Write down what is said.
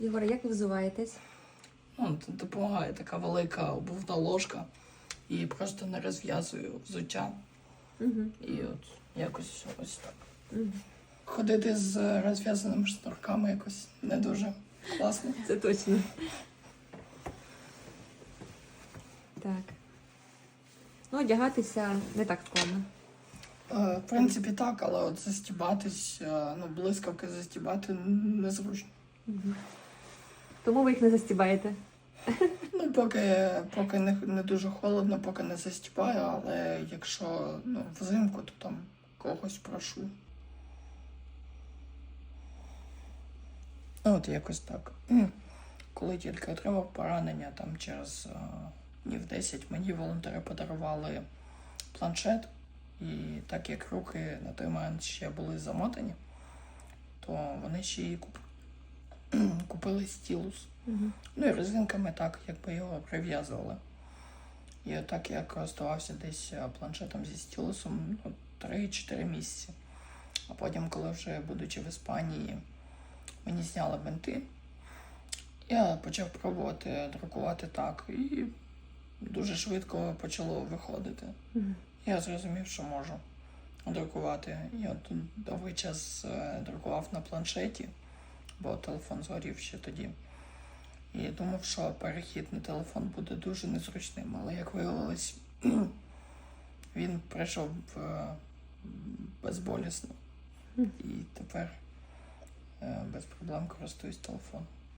Ігоре, як ви взуваєтесь? Ну, допомагає така велика обувна ложка. І просто не розв'язую взуття. Угу. І от якось ось так. Угу. Ходити з розв'язаними шнурками якось не дуже класно. Це точно. Так. Ну, одягатися не так складно. Е, В принципі, так, але от застібатись, е, ну, блискавки застібати незручно. Угу. Тому ви їх не застібаєте. Ну, поки, поки не, не дуже холодно, поки не застібаю, але якщо ну, взимку, то там когось прошу. Ну, От якось так. Коли тільки отримав поранення, там через е, днів 10 мені волонтери подарували планшет. І так як руки на той момент ще були замотані, то вони ще й куп... купили стілус. Угу. Ну і резинками так, якби його прив'язували. І отак я користувався десь е, планшетом зі стілусом ну, 3-4 місяці. А потім, коли вже, будучи в Іспанії, мені зняли бинти, я почав пробувати друкувати так. І дуже швидко почало виходити. Угу. Я зрозумів, що можу друкувати. Я тут довгий час е, друкував на планшеті, бо телефон згорів ще тоді. І я думав, що перехід на телефон буде дуже незручним, але як виявилось, він пройшов е, безболісно. І тепер е, без проблем користуюсь телефоном.